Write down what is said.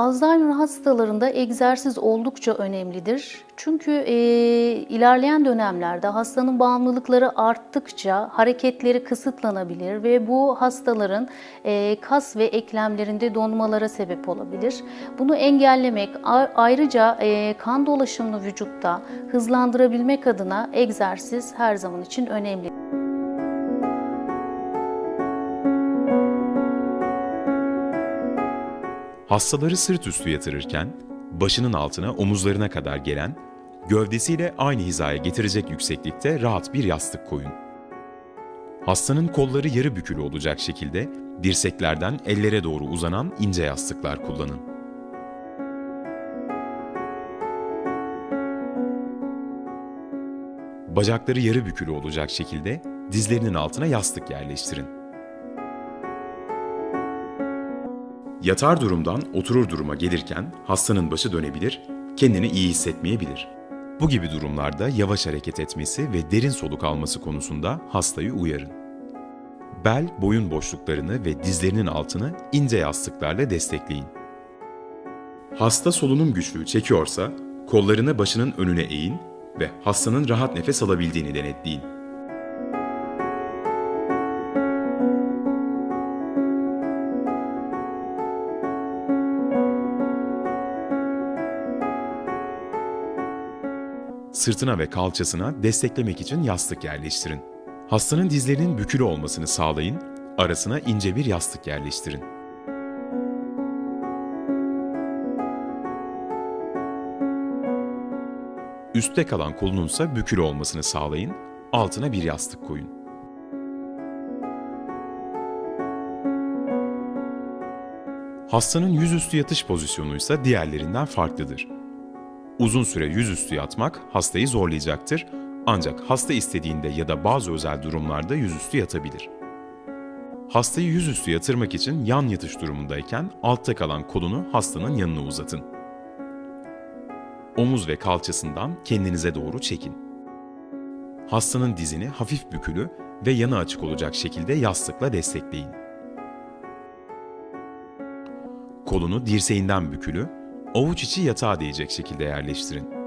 Alzheimer hastalarında egzersiz oldukça önemlidir. Çünkü e, ilerleyen dönemlerde hastanın bağımlılıkları arttıkça hareketleri kısıtlanabilir ve bu hastaların e, kas ve eklemlerinde donmalara sebep olabilir. Bunu engellemek ayrıca e, kan dolaşımını vücutta hızlandırabilmek adına egzersiz her zaman için önemli. Hastaları sırt üstü yatırırken başının altına omuzlarına kadar gelen, gövdesiyle aynı hizaya getirecek yükseklikte rahat bir yastık koyun. Hastanın kolları yarı bükülü olacak şekilde dirseklerden ellere doğru uzanan ince yastıklar kullanın. Bacakları yarı bükülü olacak şekilde dizlerinin altına yastık yerleştirin. Yatar durumdan oturur duruma gelirken hastanın başı dönebilir, kendini iyi hissetmeyebilir. Bu gibi durumlarda yavaş hareket etmesi ve derin soluk alması konusunda hastayı uyarın. Bel, boyun boşluklarını ve dizlerinin altını ince yastıklarla destekleyin. Hasta solunum güçlüğü çekiyorsa kollarını başının önüne eğin ve hastanın rahat nefes alabildiğini denetleyin. Sırtına ve kalçasına desteklemek için yastık yerleştirin. Hastanın dizlerinin bükülü olmasını sağlayın, arasına ince bir yastık yerleştirin. Üstte kalan kolununsa bükülü olmasını sağlayın, altına bir yastık koyun. Hastanın yüzüstü yatış pozisyonu ise diğerlerinden farklıdır. Uzun süre yüzüstü yatmak hastayı zorlayacaktır ancak hasta istediğinde ya da bazı özel durumlarda yüzüstü yatabilir. Hastayı yüzüstü yatırmak için yan yatış durumundayken altta kalan kolunu hastanın yanına uzatın. Omuz ve kalçasından kendinize doğru çekin. Hastanın dizini hafif bükülü ve yanı açık olacak şekilde yastıkla destekleyin. Kolunu dirseğinden bükülü, avuç içi yatağa değecek şekilde yerleştirin.